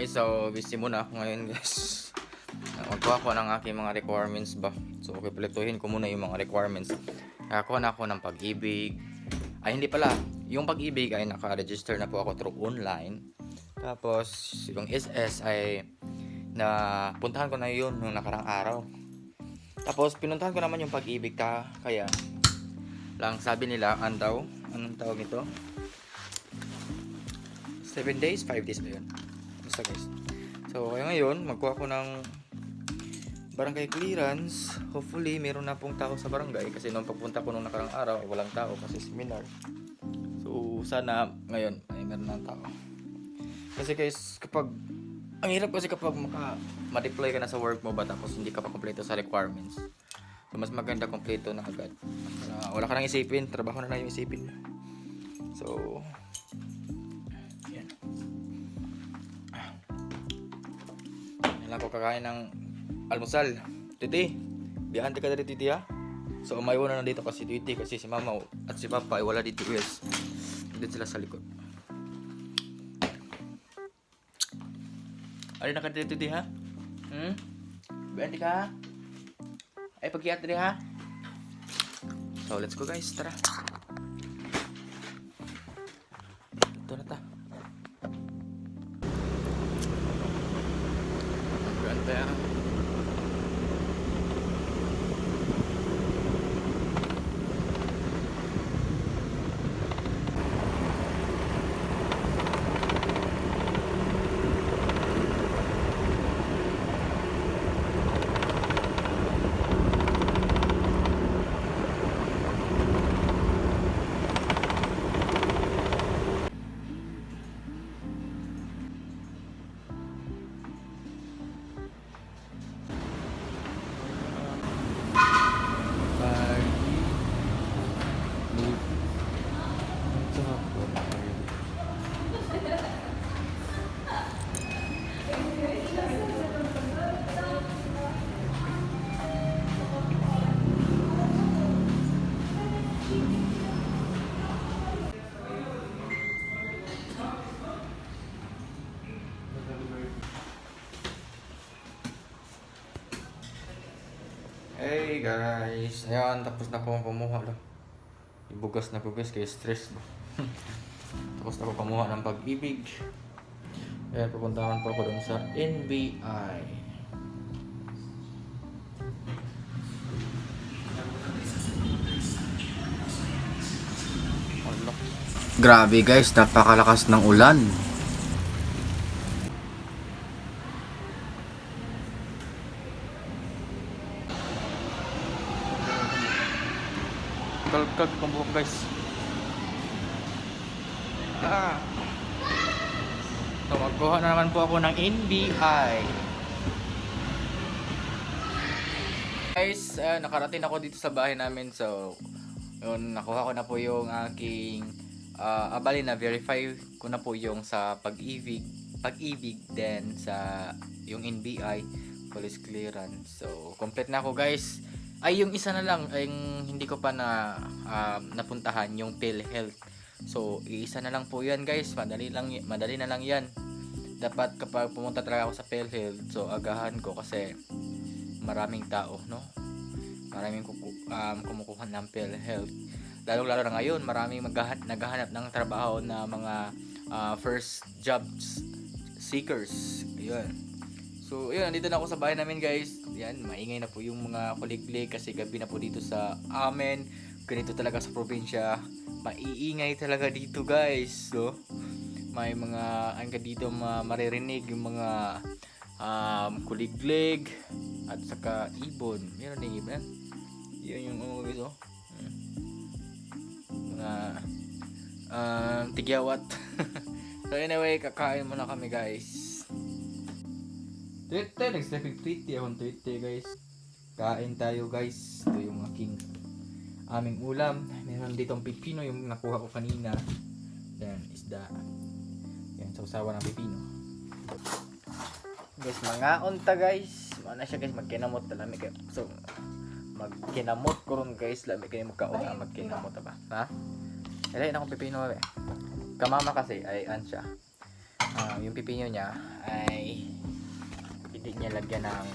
guys, so busy muna ako ngayon guys. Magkuha ko ng aking mga requirements ba. So pipilituhin ko muna yung mga requirements. Nakakuha na ako ng pag-ibig. Ay hindi pala, yung pag-ibig ay naka-register na po ako through online. Tapos yung SS ay na puntahan ko na yun nung nakarang araw. Tapos pinuntahan ko naman yung pag-ibig ka kaya lang sabi nila andaw anong tawag nito 7 days 5 days ba yun basta guys. So kaya ngayon magkuha ko ng barangay clearance. Hopefully meron na pong tao sa barangay kasi nung pagpunta ko nung nakarang araw ay walang tao kasi seminar. So sana ngayon ay meron ng tao. Kasi guys kapag ang hirap kasi kapag maka ma-deploy ka na sa work mo ba tapos hindi ka pa kompleto sa requirements so mas maganda kompleto na agad. Para wala ka nang isipin trabaho na lang yung isipin so yan lang ko kakain ng almusal titi biyante ka na dito titi ha so umayaw na nandito kasi titi kasi si mama at si papa ay wala dito guys dito sila sa likod Ano na ka dito di ha? Hmm? Bente ka ha? Ay pagkiat di ha? So let's go guys, tara. Hey guys, ayan tapos na po akong kumuha lo. Ibugas na bugas kay stress ba. tapos na ako kumuha ng pag-ibig. Kaya pupuntahan po ako dun sa NBI. Grabe guys, napakalakas ng ulan. Guys. Ah. So magkuha na naman po ako ng NBI. Guys, ah, nakarating ako dito sa bahay namin. So, yun, nakuha ko na po yung aking ah abali na verify ko na po yung sa pag-ibig pag-ibig then sa yung NBI police clearance. So, complete na ako guys. Ay, yung isa na lang, yung hindi ko pa na um, napuntahan, yung PhilHealth. So, isa na lang po yan guys. Madali, lang, madali na lang yan. Dapat kapag pumunta talaga ako sa PhilHealth, so agahan ko kasi maraming tao, no? Maraming kuku- um, kumukuha ng PhilHealth. Lalo-lalo na ngayon, maraming maghahan- naghahanap ng trabaho na mga uh, first jobs seekers. Ayun. So, yun, nandito na ako sa bahay namin, guys. Yan, maingay na po yung mga kuliglig kasi gabi na po dito sa amin. Ganito talaga sa probinsya. Maiingay talaga dito, guys. So, may mga, ang dito ma maririnig yung mga um, kuliglig at saka ibon. Meron din ibon. Yun yung mga guys, oh. Mga um, tigyawat. so, anyway, kakain muna kami, guys. Tweet nag-stepping tweet akong tweet guys. Kain tayo guys. Ito yung aking aming ulam. Meron ditong pipino yung nakuha ko kanina. Yan, isda. Yan, sausawa ng pipino. Guys, mga unta guys. Mana siya guys, magkinamot na lami kayo. So, magkinamot ko ron guys. Lami kayo magkauna, magkinamot ba? Ha? Ilay na akong pipino eh. Kamama kasi, ay an siya. ah, yung pipino niya ay hindi niya lagyan ng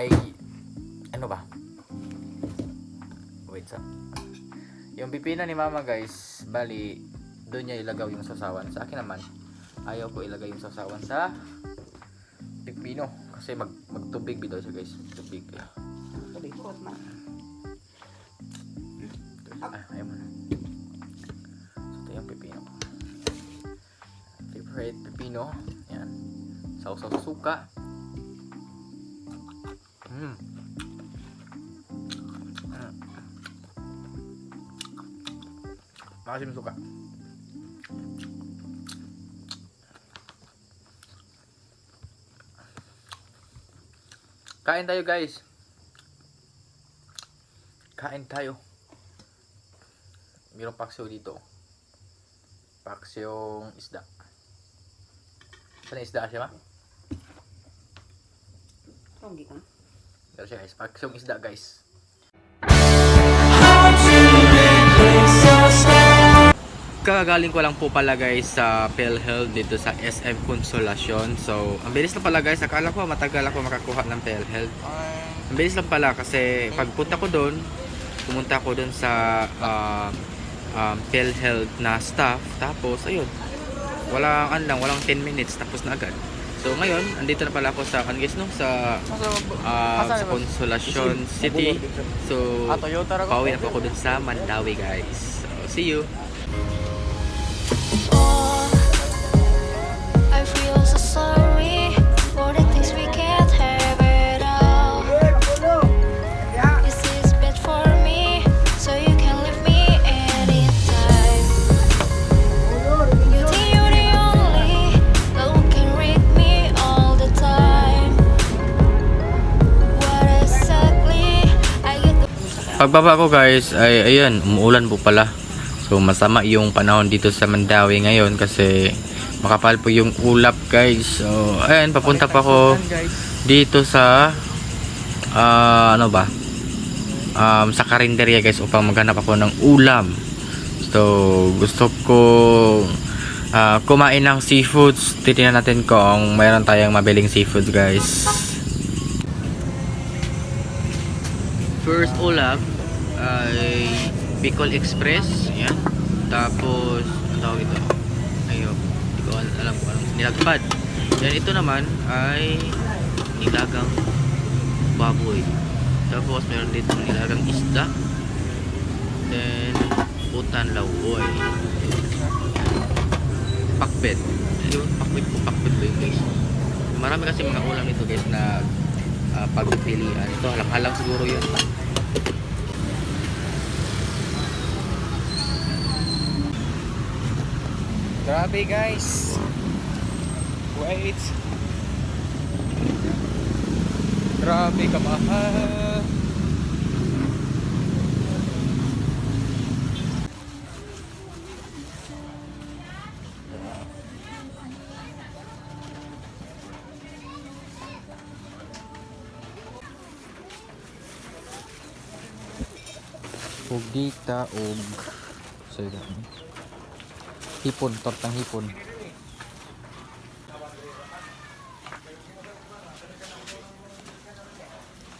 ay ano ba? Wait sa. Yung pipino ni mama guys, bali doon niya ilagaw yung sasawan. Sa akin naman, ayaw ko ilagay yung sasawan sa pipino kasi mag magtubig bitaw siya guys. Tubig. Sabi ko, ma. Ah, ayaw mo na. So, ito yung pipino. Favorite pipino. Sausaw sa suka. Mm. Mm. Makasim suka. Kain tayo guys. Kain tayo. Mayroong paksiw dito. Paksyong isda. Saan isda siya ma? Tonggi ka. Pero siya guys, paksyong isda guys. Kagagaling ko lang po pala guys sa PhilHealth dito sa SM Consolacion. So, ang bilis lang pala guys. Akala ko matagal ako makakuha ng PhilHealth. Ang bilis lang pala kasi pagpunta ko doon, pumunta ko doon sa uh, um, PhilHealth na staff. Tapos, ayun, walang ano lang, walang 10 minutes tapos na agad. So ngayon, andito na pala ako sa kan guys no sa ah, sa Consolacion City. So pauwi na po ako dun sa Mandawi guys. So, see you. Pagbaba ko guys ay ayan, umuulan po pala. So masama yung panahon dito sa Mandawi ngayon kasi makapal po yung ulap guys. So ayan, papunta pa ako dito sa ah, ano ba? Um, sa karinderya guys upang maghanap ako ng ulam. So gusto ko ah, kumain ng seafoods. Titingnan natin kung mayroon tayong mabiling seafoods guys. First ulap ay Bicol Express. Yan. Tapos, ang tawag ito? Ayun. Hindi ko al- alam kung anong nilagpad. Yan, ito naman ay nilagang baboy. Tapos, meron dito nilagang isda. Then, utan lauoy. Pakbet. Ayun, pakbet po, pakbet ba yun guys? Marami kasi mga ulam nito guys na uh, pagpipilian. Ito, halang-halang siguro yun. Grabe guys. Wait. Grabe kamahal. Pugita og so yun. Hipon, tortang hipon.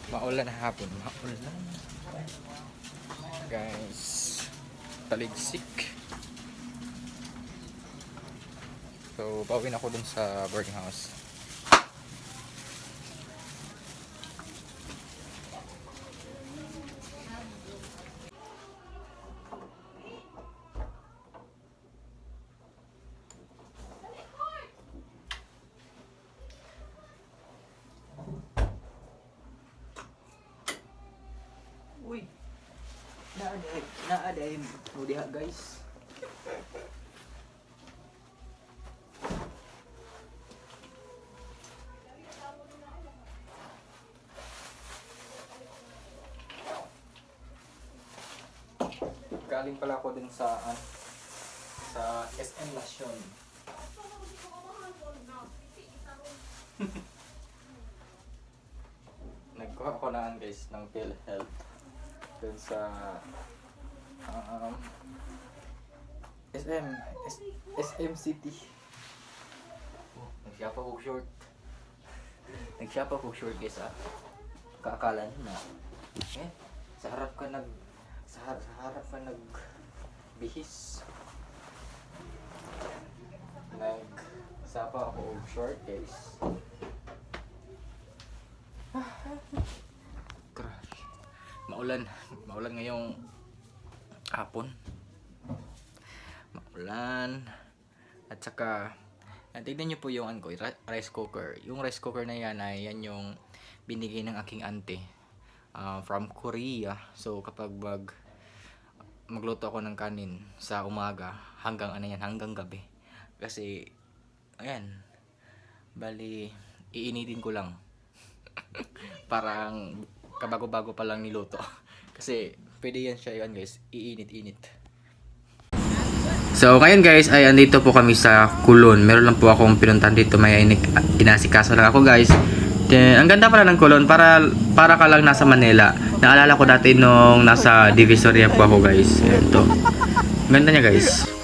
Maulan na hapon, maulan. Guys, taligsik. So, bawin ako dun sa boarding house. Naaday. Naaday. O diha guys. Galing pala ako din sa ah, sa SM Lasyon. Nagkuha ko naan guys ng PhilHealth dun sa um, SM S- SM City. Nagsiapa ko short. Nagsiapa ko short guys ah. Kaakala na. Eh, sa harap ka nag... Sa, har- sa harap ka nag... Bihis. Nag... Sapa ako og short guys. Crush. Maulan. Maulan ngayong hapon. Maulan. At saka, tignan nyo po yung ano rice cooker. Yung rice cooker na yan ay yan yung binigay ng aking ante ah, from Korea. So kapag mag magluto ako ng kanin sa umaga hanggang ano yan, hanggang gabi. Kasi ayan, bali iinitin ko lang. Parang kabago-bago pa lang niluto. Kasi pwede yan siya yan guys, iinit-init. So, ngayon guys, ay andito po kami sa Kulon. Meron lang po akong pinuntahan dito. May inik- inasikaso lang ako guys. Then, ang ganda pala ng Kulon. Para, para ka lang nasa Manila. Naalala ko dati nung nasa Divisoria po ako guys. Ayan to. Ganda niya guys.